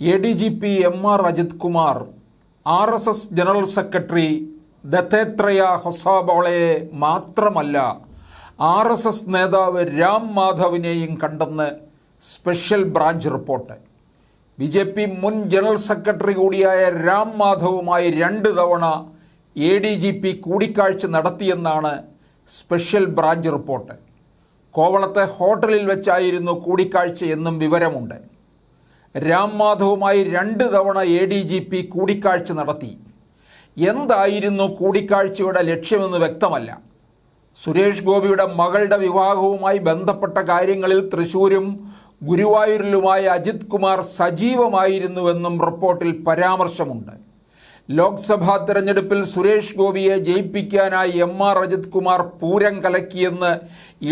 A D G P M R Ajith Kumar R S S general secretary Dattatreya ഹൊസാബോളയെ മാത്രമല്ല R S S നേതാവ് രാം മാധവിനെയും കണ്ടെന്ന് special branch report. B J P മുൻ general secretary കൂടിയായ രാം മാധവുമായി രണ്ട് തവണ A D G P കൂടിക്കാഴ്ച നടത്തിയെന്നാണ് സ്പെഷ്യൽ ബ്രാഞ്ച് റിപ്പോർട്ട്. കോവളത്തെ ഹോട്ടലിൽ വെച്ചായിരുന്നു കൂടിക്കാഴ്ച എന്നും വിവരമുണ്ട്. രാം മാധവുമായി രണ്ട് തവണ എ ഡി ജി പി കൂടിക്കാഴ്ച നടത്തി. എന്തായിരുന്നു കൂടിക്കാഴ്ചയുടെ ലക്ഷ്യമെന്ന് വ്യക്തമല്ല. സുരേഷ് ഗോപിയുടെ മകളുടെ വിവാഹവുമായി ബന്ധപ്പെട്ട കാര്യങ്ങളിൽ തൃശൂരും ഗുരുവായൂരിലുമായ അജിത് കുമാർ സജീവമായിരുന്നുവെന്നും റിപ്പോർട്ടിൽ പരാമർശമുണ്ട്. ലോക്സഭാ തെരഞ്ഞെടുപ്പിൽ സുരേഷ് ഗോപിയെ ജയിപ്പിക്കാനായി എം ആർ അജിത് കുമാർ പൂരം കലക്കിയെന്ന്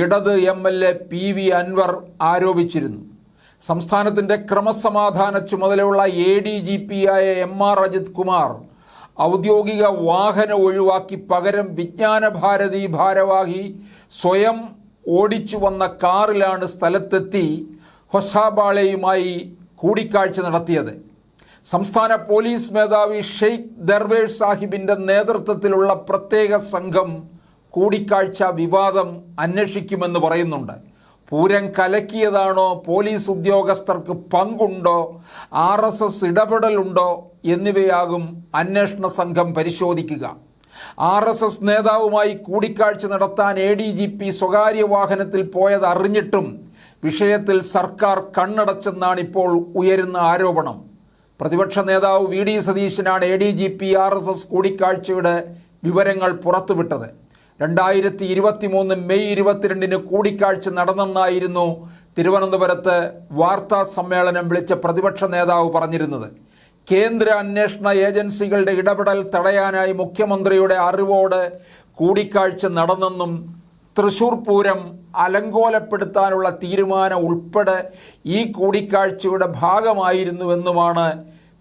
ഇടത് M L A P V Anvar ആരോപിച്ചിരുന്നു. സംസ്ഥാനത്തിന്റെ ക്രമസമാധാന ചുമതലയുള്ള എ ഡി ജി പി ആയ എം ആർ അജിത് കുമാർ ഔദ്യോഗിക വാഹനം ഒഴിവാക്കി പകരം വിജ്ഞാന ഭാരതി ഭാരവാഹി സ്വയം ഓടിച്ചു വന്ന കാറിലാണ് സ്ഥലത്തെത്തി ഹൊസാബാളയുമായി കൂടിക്കാഴ്ച നടത്തിയത്. സംസ്ഥാന പോലീസ് മേധാവി ഷെയ്ഖ് ദർവേഷ് സാഹിബിന്റെ നേതൃത്വത്തിലുള്ള പ്രത്യേക സംഘം കൂടിക്കാഴ്ച വിവാദം അന്വേഷിക്കുമെന്ന് പറയുന്നുണ്ട്. പൂരം കലക്കിയതാണോ? പോലീസ് ഉദ്യോഗസ്ഥർക്ക് പങ്കുണ്ടോ? ആർ എസ് എസ് ഇടപെടലുണ്ടോ? എന്നിവയാകും അന്വേഷണ സംഘം പരിശോധിക്കുക. ആർ എസ് എസ് നേതാവുമായി കൂടിക്കാഴ്ച നടത്താൻ എ ഡി ജി പി സ്വകാര്യ വാഹനത്തിൽ പോയത് അറിഞ്ഞിട്ടും വിഷയത്തിൽ സർക്കാർ കണ്ണടച്ചെന്നാണ് ഇപ്പോൾ ഉയരുന്ന ആരോപണം. പ്രതിപക്ഷ നേതാവ് V D സതീശനാണ് A D G P R S S കൂടിക്കാഴ്ചയുടെ വിവരങ്ങൾ പുറത്തുവിട്ടത്. രണ്ടായിരത്തി ഇരുപത്തി മൂന്ന് മെയ് ഇരുപത്തിരണ്ടിന് കൂടിക്കാഴ്ച നടന്നെന്നായിരുന്നു തിരുവനന്തപുരത്ത് വാർത്താ സമ്മേളനം വിളിച്ച പ്രതിപക്ഷ നേതാവ് പറഞ്ഞിരുന്നത്. കേന്ദ്ര അന്വേഷണ ഏജൻസികളുടെ ഇടപെടൽ തടയാനായി മുഖ്യമന്ത്രിയുടെ അറിവോട് കൂടിക്കാഴ്ച നടന്നെന്നും തൃശൂർ പൂരം അലങ്കോലപ്പെടുത്താനുള്ള തീരുമാനം ഉൾപ്പെടെ ഈ കൂടിക്കാഴ്ചയുടെ ഭാഗമായിരുന്നുവെന്നുമാണ്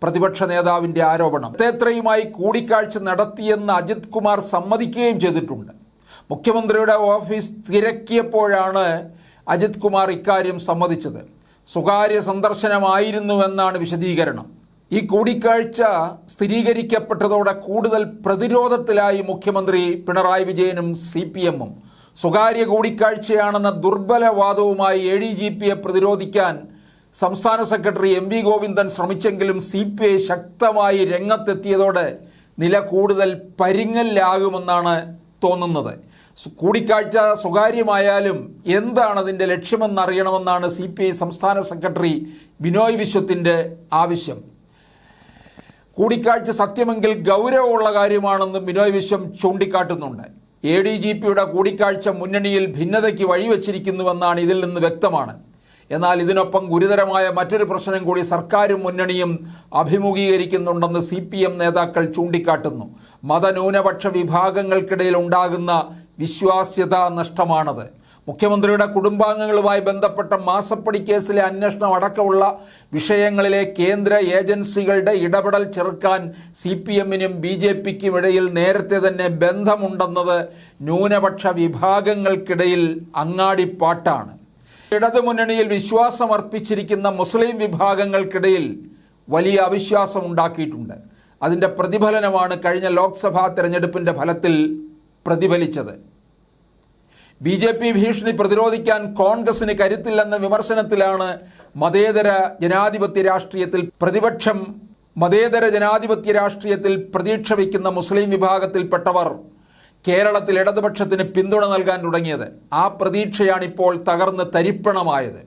പ്രതിപക്ഷ നേതാവിന്റെ ആരോപണം. അത്രയുമായി കൂടിക്കാഴ്ച നടത്തിയെന്ന് അജിത് കുമാർ സമ്മതിക്കുകയും ചെയ്തിട്ടുണ്ട്. മുഖ്യമന്ത്രിയുടെ ഓഫീസ് തിരക്കിയപ്പോഴാണ് അജിത് കുമാർ ഇക്കാര്യം സമ്മതിച്ചത്. സ്വകാര്യ സന്ദർശനമായിരുന്നുവെന്നാണ് വിശദീകരണം. ഈ കൂടിക്കാഴ്ച സ്ഥിരീകരിക്കപ്പെട്ടതോടെ കൂടുതൽ പ്രതിരോധത്തിലായി മുഖ്യമന്ത്രി പിണറായി വിജയനും സി പി എമ്മും. സ്വകാര്യ കൂടിക്കാഴ്ചയാണെന്ന ദുർബലവാദവുമായി എ ഡി ജി പിയെ പ്രതിരോധിക്കാൻ സംസ്ഥാന സെക്രട്ടറി എം വി ഗോവിന്ദൻ ശ്രമിച്ചെങ്കിലും സി പി ഐ ശക്തമായി രംഗത്തെത്തിയതോടെ നില കൂടുതൽ പരിങ്ങലിലാകുമെന്നാണ് തോന്നുന്നത്. കൂടിക്കാഴ്ച സ്വകാര്യമായാലും എന്താണ് അതിന്റെ ലക്ഷ്യമെന്നറിയണമെന്നാണ് സി പി ഐ സംസ്ഥാന സെക്രട്ടറി ബിനോയ് വിശ്വത്തിന്റെ ആവശ്യം. കൂടിക്കാഴ്ച സത്യമെങ്കിൽ ഗൗരവമുള്ള കാര്യമാണെന്ന് ബിനോയ് വിശ്വം ചൂണ്ടിക്കാട്ടുന്നുണ്ട്. എ ഡി ജി പിയുടെ കൂടിക്കാഴ്ച മുന്നണിയിൽ ഭിന്നതയ്ക്ക് വഴിവെച്ചിരിക്കുന്നുവെന്നാണ് ഇതിൽ നിന്ന് വ്യക്തമാണ്. എന്നാൽ ഇതിനൊപ്പം ഗുരുതരമായ മറ്റൊരു പ്രശ്നം കൂടി സർക്കാരും മുന്നണിയും അഭിമുഖീകരിക്കുന്നുണ്ടെന്ന് സി പി എം നേതാക്കൾ ചൂണ്ടിക്കാട്ടുന്നു. മതന്യൂനപക്ഷ വിഭാഗങ്ങൾക്കിടയിൽ ഉണ്ടാകുന്ന വിശ്വാസ്യത നഷ്ടമാണത്. മുഖ്യമന്ത്രിയുടെ കുടുംബാംഗങ്ങളുമായി ബന്ധപ്പെട്ട മാസപ്പടി കേസിലെ അന്വേഷണം അടക്കമുള്ള വിഷയങ്ങളിലെ കേന്ദ്ര ഏജൻസികളുടെ ഇടപെടൽ ചെറുക്കാൻ സി പി എമ്മിനും ബി ജെ പിക്കും ഇടയിൽ നേരത്തെ തന്നെ ബന്ധമുണ്ടെന്നത് ന്യൂനപക്ഷ വിഭാഗങ്ങൾക്കിടയിൽ അങ്ങാടിപ്പാട്ടാണ്. ഇടതുമുന്നണിയിൽ വിശ്വാസമർപ്പിച്ചിരിക്കുന്ന മുസ്ലിം വിഭാഗങ്ങൾക്കിടയിൽ വലിയ അവിശ്വാസം ഉണ്ടാക്കിയിട്ടുണ്ട് അതിന്റെ പ്രതിഫലനമാണ് കഴിഞ്ഞ ലോക്സഭാ തെരഞ്ഞെടുപ്പിന്റെ ഫലത്തിൽ പ്രതിഫലിച്ചത്. ബി ജെ പി ഭീഷണി പ്രതിരോധിക്കാൻ കോൺഗ്രസിന് കരുത്തില്ലെന്ന വിമർശനത്തിലാണ് മതേതര ജനാധിപത്യ രാഷ്ട്രീയത്തിൽ പ്രതിപക്ഷം മതേതര ജനാധിപത്യ രാഷ്ട്രീയത്തിൽ പ്രതീക്ഷ വയ്ക്കുന്ന മുസ്ലിം വിഭാഗത്തിൽപ്പെട്ടവർ കേരളത്തിൽ ഇടതുപക്ഷത്തിന് പിന്തുണ നൽകാൻ തുടങ്ങിയത്. ആ പ്രതീക്ഷയാണിപ്പോൾ തകർന്ന് തരിപ്പണമായത്.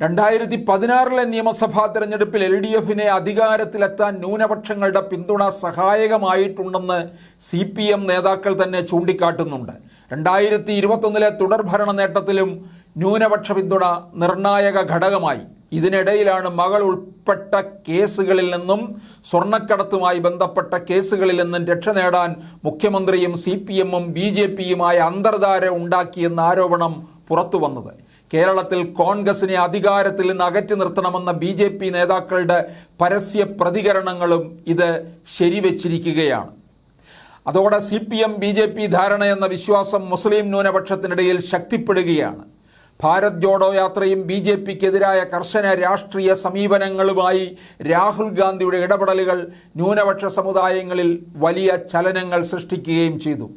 രണ്ടായിരത്തി പതിനാറിലെ നിയമസഭാ തെരഞ്ഞെടുപ്പിൽ എൽ ഡി എഫിനെ അധികാരത്തിലെത്താൻ ന്യൂനപക്ഷങ്ങളുടെ പിന്തുണ സഹായകമായിട്ടുണ്ടെന്ന് സി പി എം നേതാക്കൾ തന്നെ ചൂണ്ടിക്കാട്ടുന്നുണ്ട്. രണ്ടായിരത്തി ഇരുപത്തൊന്നിലെ തുടർഭരണ നേട്ടത്തിലും ന്യൂനപക്ഷ പിന്തുണ നിർണായക ഘടകമായി. ഇതിനിടയിലാണ് മകൾ ഉൾപ്പെട്ട കേസുകളിൽ നിന്നും സ്വർണക്കടത്തുമായി ബന്ധപ്പെട്ട കേസുകളിൽ നിന്നും രക്ഷ നേടാൻ മുഖ്യമന്ത്രിയും സി പി എമ്മും ബി ജെ പിയുമായ അന്തർധാര ഉണ്ടാക്കിയെന്ന ആരോപണം പുറത്തു വന്നത് കേരളത്തിൽ കോൺഗ്രസിനെ അധികാരത്തിൽ നിന്ന് അകറ്റി നിർത്തണമെന്ന ബി ജെ പി നേതാക്കളുടെ പരസ്യ പ്രതികരണങ്ങളും ഇത് ശരിവച്ചിരിക്കുകയാണ്. അതോടെ C P M B J P ധാരണ എന്ന വിശ്വാസം മുസ്ലിം ന്യൂനപക്ഷത്തിനിടയിൽ ശക്തിപ്പെടുകയാണ്. ഭാരത് ജോഡോ യാത്രയും ബി ജെ പിക്കെതിരായ കർശന രാഷ്ട്രീയ സമീപനങ്ങളുമായി രാഹുൽ ഗാന്ധിയുടെ ഇടപെടലുകൾ ന്യൂനപക്ഷ സമുദായങ്ങളിൽ വലിയ ചലനങ്ങൾ സൃഷ്ടിക്കുകയും ചെയ്തു.